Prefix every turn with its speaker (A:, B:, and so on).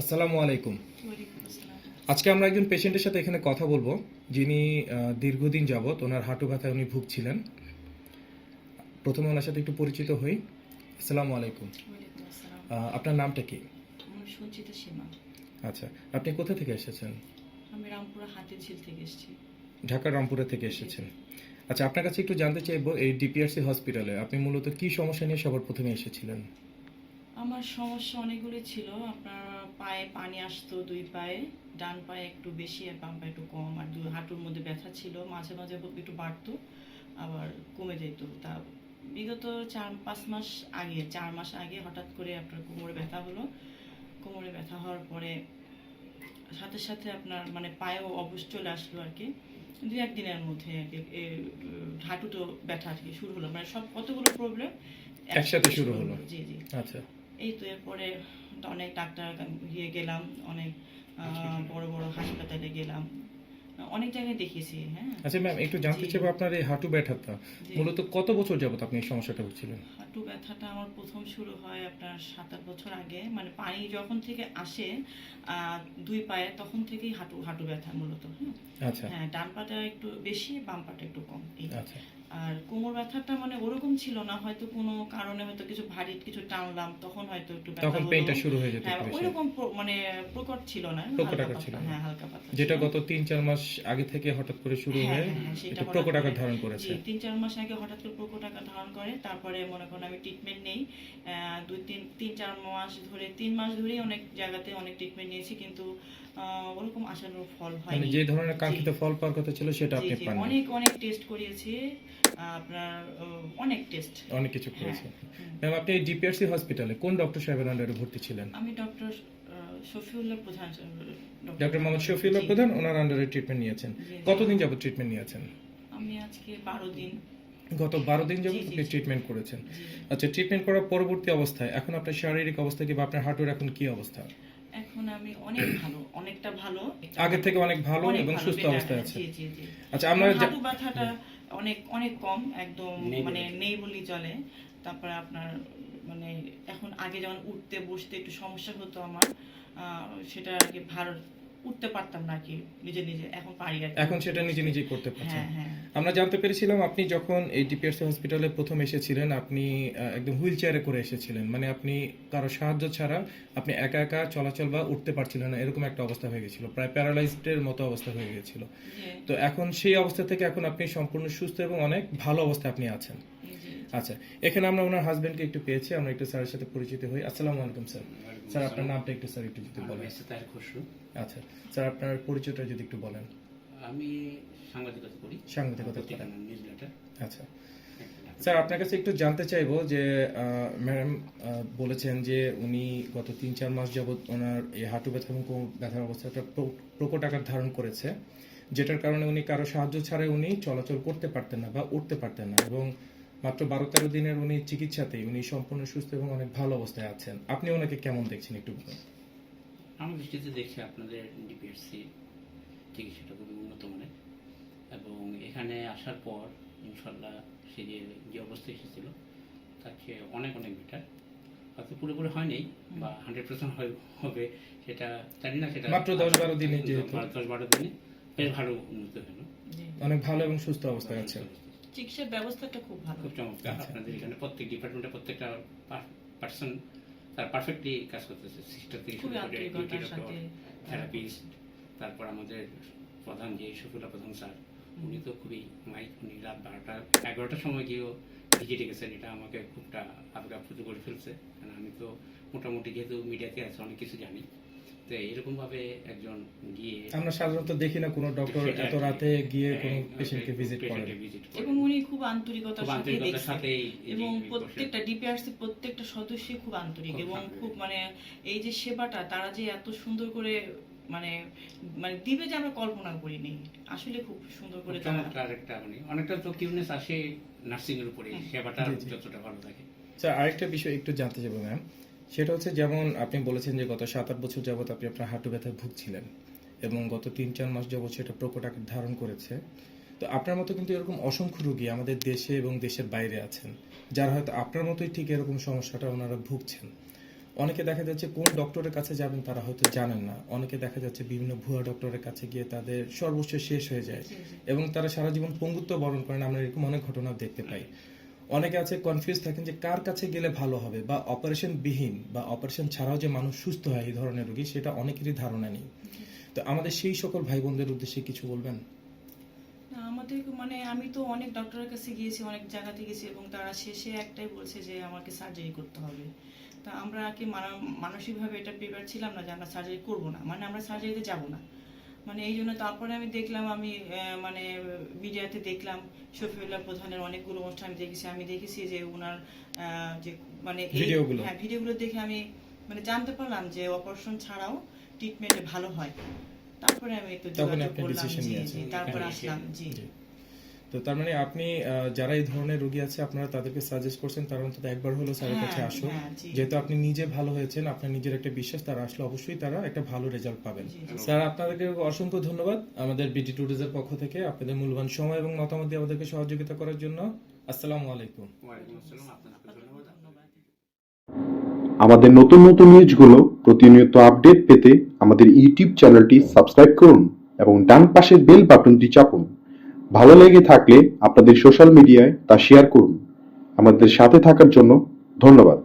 A: আসসালামু আলাইকুম। আজকে আমরা একজন পেশেন্টের সাথে এখানে কথা বলব যিনি দীর্ঘদিন যাবৎ ওনার হাঁটু ব্যথায় উনি ভুগছিলেন। প্রথমে ওনার সাথে একটু পরিচিত হই। আসসালামু আলাইকুম। আপনার নামটা কি?
B: সঞ্চিতা সীমা।
A: আচ্ছা আপনি কোথা থেকে এসেছেন?
B: আমি রামপুরা হাতির ঝিল থেকে এসেছি।
A: ঢাকা রামপুরা থেকে এসেছেন। আচ্ছা আপনার কাছে একটু জানতে চাইব এই ডিপিআরসি হসপিটালে আপনি মূলত কি সমস্যা নিয়ে সবার প্রথমে এসেছিলেন?
B: আমার সমস্যা অনেকগুলি ছিল। আপনার পায়ে পানি আসতো দুই পায়ে ডান পায়ে একটু বেশি আর বাম পায়ে একটু কম। আর দুই হাঁটুর মধ্যে ব্যথা ছিল মাঝে মাঝে একটু বাড়তো আবার কমে যেত। তা বিগত চার পাঁচ মাস আগে চার মাস আগে হঠাৎ করে আপনার কোমরে ব্যথা হলো। কোমরে ব্যথা হওয়ার পরে সাথে সাথে আপনার মানে পায়েও অবশ চলে আসলো আর কি। দুই একদিনের মধ্যে আর কি উম, হাঁটুটো ব্যথা আর কি শুরু হলো। মানে সব কতগুলো প্রবলেম
A: একসাথে শুরু হলো।
B: জি জি।
A: আচ্ছা।
B: এই তো এরপরে অনেক ডাক্তার গিয়ে গেলাম অনেক বড় বড় হাসপাতালে গেলাম। অনেক জায়গায় দেখিয়েছি হ্যাঁ।
A: আচ্ছা ম্যাম একটু জানতে চাইব আপনার এই হাঁটু ব্যথাটা। মূলত কত বছর যাবত আপনি এই সমস্যাটা হচ্ছিলেন
B: হাঁটু ব্যথাটা আমার প্রথম শুরু হয় আপনার সাত আট বছর আগে। মানে পানি যখন থেকে আসে দুই পায়ে তখন থেকেই হাঁটু হাঁটু ব্যথা মূলত হ্যাঁ
A: আচ্ছা।
B: হ্যাঁ ডান পাটা একটু বেশি বাম পাটা একটু কম
A: আচ্ছা।
B: আর কোমর ব্যথাটা মানে ওরকম ছিল না হয়তো কোনো কারণে হয়তো কিছু ভারী কিছু টানলাম তখন হয়তো একটু ব্যথা
A: তখন। পেইনটা শুরু হয়ে যেত
B: হ্যাঁ ওইরকম মানে প্রকট ছিল না
A: প্রকট আকার ছিল
B: হ্যাঁ হালকা পাতলা
A: যেটা গত তিন চার মাস আগে থেকে হঠাৎ করে শুরু
B: হ্যাঁ,
A: হয়ে
B: হ্যাঁ, হ্যাঁ, সেটা
A: একটু প্রকট আকার ধারণ করেছে।
B: জি, তিন চার মাস আগে হঠাৎ করে প্রকট আকার ধারণ করে তারপরে মনে করেন আমি ট্রিটমেন্ট নেই। দুই তিন তিন চার মাস ধরে তিন মাস ধরেই অনেক জায়গাতে অনেক ট্রিটমেন্ট নিয়েছি কিন্তু ওরকম আশানুরূপ ফল
A: মানে
B: হয়নি।
A: যে ধরনের কাঙ্ক্ষিত ফল পাওয়ার কথা ছিল সেটা আপনি
B: জি, অনেক অনেক টেস্ট করিয়েছি। আপনার অনেক টেস্ট
A: অনেক কিছু করেছে। ম্যাম আপনি ডিপিআরসি হসপিটালে কোন ডক্টর সাহেবের আন্ডারে ভর্তি ছিলেন?
B: আমি ডক্টর শফিউল্লাহ প্রধান
A: ডক্টর মোহাম্মদ শফিউল্লাহ প্রধান ওনার আন্ডারে ট্রিটমেন্ট নিয়েছেন। কতদিন যাবত ট্রিটমেন্ট নিয়েছেন?
B: আমি আজকে বারো দিন।
A: গত বারো দিন যাবত আপনি ট্রিটমেন্ট করেছেন। আচ্ছা ট্রিটমেন্ট করার পরবর্তী অবস্থায় এখন আপনার শারীরিক অবস্থা কি বা আপনার হাঁটুর এখন কি অবস্থা?
B: এখন আমি অনেক ভালো অনেকটা ভালো।
A: আগের থেকে অনেক ভালো এবং সুস্থ অবস্থায় আছে। আচ্ছা আমরা
B: হাঁটু ব্যথাটা অনেক অনেক কম একদম মানে নেই বলেই চলে। তারপরে আপনার মানে এখন আগে যেমন উঠতে বসতে একটু সমস্যা হতো আমার আহ, সেটা আর কি ভালো উঠতে পারতাম না কি নিজে নিজে এখন পারি আর
A: এখন সেটা নিজে নিজেই করতে পারছেন।
B: হ্যাঁ। হ্যাঁ
A: আমরা জানতে পেরেছিলাম আপনি যখন এই ডিপিআরসি হসপিটালে প্রথম এসেছিলেন আপনি একদম হুইল চেয়ারে করে এসেছিলেন। মানে আপনি কারও সাহায্য ছাড়া আপনি একা একা চলাচল বা উঠতে পারছিলেন না এরকম একটা অবস্থা হয়ে গেছিল প্রায় প্যারালাইজডের মতো অবস্থা হয়ে গিয়েছিল তো এখন সেই অবস্থা থেকে এখন আপনি সম্পূর্ণ সুস্থ এবং অনেক ভালো অবস্থায় আপনি আছেন। আচ্ছা এখানে আমরা ওনার হাজবেন্ডকে একটু পেয়েছি আমরা একটু স্যারের সাথে পরিচিত হই। আসসালামু আলাইকুম স্যার। স্যার আপনার নামটা একটু স্যার একটু যদি বলেন।
C: খসরু।
A: আচ্ছা স্যার আপনার পরিচয়টা যদি একটু বলেন।
C: আমি সাংবাদিকতা করি।
A: সাংবাদিকতা করেন। আচ্ছা। স্যার আপনার কাছে একটু জানতে চাইব যে ম্যাডাম বলেছেন যে উনি গত তিন চার মাস যাবৎ ওনার এই হাঁটু ব্যথা এবং কোমর ব্যথার অবস্থাটা প্রকট আকার ধারণ করেছে যেটার কারণে উনি কারও সাহায্য ছাড়াই উনি চলাচল করতে পারতেন না বা উঠতে পারতেন না এবং মাত্র বারো তেরো দিনের উনি চিকিৎসাতেই উনি সম্পূর্ণ সুস্থ এবং অনেক ভালো অবস্থায় আছেন। আপনি ওনাকে কেমন দেখছেন একটু বলুন।
C: আমার দৃষ্টিতে দেখছি আপনাদের ডিপিএসসি চিকিৎসাটা খুবই উন্নত মানের। এবং এখানে আসার পর ইনশাল্লাহ সে যে যে অবস্থায় এসেছিল তার চেয়ে অনেক অনেক বেটার হয়তো পুরোপুরি হয়নি বা হান্ড্রেড পার্সেন্ট হবে সেটা জানি না সেটা
A: মাত্র 10-12 দিনে
C: দশ বারো দিনে বেশ ভালো উন্নত হলো।
A: অনেক ভালো এবং সুস্থ অবস্থায় আছেন
B: চিকিৎসার ব্যবস্থাটা খুব ভালো।
C: খুব চমৎকার।
A: আচ্ছা।
C: আপনাদের এখানে প্রত্যেক ডিপার্টমেন্টে প্রত্যেকটা পার্সন তার পারফেক্টলি কাজ করতেছে সিস্টার থেকে শুরু করে ডিউটি ডক্টর থেরাপিস্ট তারপর আমাদের প্রধান যে শফিউল্লাহ প্রধান স্যার উনি তো খুবই মাইক উনি রাত বারোটা এগারোটার সময় গিয়েও ভিজিটে গেছেন এটা আমাকে খুবটা আবগা করে ফেলছে। কারণ আমি তো মোটামুটি যেহেতু মিডিয়াতে আছে অনেক কিছু জানি। তো এরকম ভাবে একজন গিয়ে
A: আমরা সাধারণত দেখি না কোনো ডক্টর এত রাতে গিয়ে কোনো
C: হ্যাঁ,
A: পেশেন্টকে ভিজিট করেন।
B: এবং উনি খুব আন্তরিকতার সাথে এবং প্রত্যেকটা ডিপিআরসি প্রত্যেকটা সদস্যই খুব আন্তরিক এবং খুব মানে এই যে সেবাটা তারা যে এত সুন্দর করে মানে মানে দিবে যে আমরা কল্পনা করিনি আসলে খুব সুন্দর করে
C: চমৎকার একটা মানে অনেকটা তো কিউনেস আসে নার্সিং এর উপরে সেবাটা
A: জি, জি।
C: যতটা ভালো থাকে
A: স্যার আরেকটা বিষয় একটু জানতে চাইব ম্যাম সেটা হচ্ছে যেমন আপনি বলেছেন যে গত সাত আট বছর যাবত আপনি আপনার হাঁটু ব্যথায় ভুগছিলেন এবং গত তিন চার মাস যাবৎ সেটা প্রকট আকার ধারণ করেছে। তো আপনার মতো কিন্তু এরকম অসংখ্য রোগী আমাদের দেশে এবং দেশের বাইরে আছেন যারা হয়তো আপনার মতোই ঠিক এরকম সমস্যাটা ওনারা ভুগছেন। অনেকে দেখা যাচ্ছে কোন ডক্টরের কাছে যাবেন তারা হয়তো জানেন না। অনেকে দেখা যাচ্ছে বিভিন্ন ভুয়া ডক্টরের কাছে গিয়ে তাদের সর্বোচ্চ শেষ হয়ে যায়। এবং তারা সারা জীবন পঙ্গুত্ব বরণ করেন। আমরা এরকম অনেক ঘটনা দেখতে পাই। অনেকে আছে কনফিউজ থাকেন যে কার কাছে গেলে ভালো হবে বা অপারেশন বিহীন বা অপারেশন ছাড়াও যে মানুষ সুস্থ হয় এই ধরনের রোগী, সেটা অনেকেরই ধারণা নেই। তো আমাদের সেই সকল ভাই বোনদের উদ্দেশ্যে কিছু বলবেন?
B: আমাদের মানে আমি তো অনেক ডক্টরের কাছে গিয়েছি, অনেক জায়গাতে গেছি এবং তারা শেষে একটাই বলছে যে আমাকে সার্জারি করতে হবে। তা আমরা কি মানা- মানসিকভাবে এটা প্রিপেয়ার ছিলাম না যে আমরা সার্জারি করব না। মানে আমরা সার্জারিতে যাব না। মানে এই জন্য তারপরে আমি দেখলাম আমি মানে মিডিয়াতে দেখলাম শফিউল্লাহ প্রধানের অনেকগুলো অনুষ্ঠান আমি দেখেছি আমি দেখেছি যে ওনার আহ, যে মানে হ্যাঁ
A: ভিডিওগুলো।
B: হ্যাঁ ভিডিওগুলো দেখে আমি মানে জানতে পারলাম যে অপারেশন ছাড়াও ট্রিটমেন্টে ভালো হয় তারপরে আমি একটু যোগাযোগ করলাম তারপরে আসলাম জি।
A: তো তার মানে আপনি আহ, যারা এই ধরনের রোগী আছে আপনারা তাদেরকে সাজেস্ট করছেন তারা অন্তত একবার হলো স্যারের কাছে
B: হ্যাঁ,
A: আসো
B: হ্যাঁ।
A: যেহেতু আপনি নিজে ভালো হয়েছেন আপনার নিজের একটা বিশ্বাস তারা আসলে অবশ্যই তারা একটা ভালো রেজাল্ট পাবেন। স্যার আপনাদেরকে অসংখ্য ধন্যবাদ আমাদের বিটি টুরিজের পক্ষ থেকে আপনাদের মূল্যবান সময় এবং মতামত দিয়ে আমাদেরকে সহযোগিতা করার জন্য। আসসালামু আলাইকুম।
D: আমাদের নতুন নতুন নিউজগুলো প্রতিনিয়ত আপডেট পেতে আমাদের ইউটিউব চ্যানেলটি সাবস্ক্রাইব করুন এবং ডান পাশের বেল বাটনটি চাপুন। ভালো লেগে থাকলে আপনাদের সোশ্যাল মিডিয়ায় তা শেয়ার করুন। আমাদের সাথে থাকার জন্য ধন্যবাদ।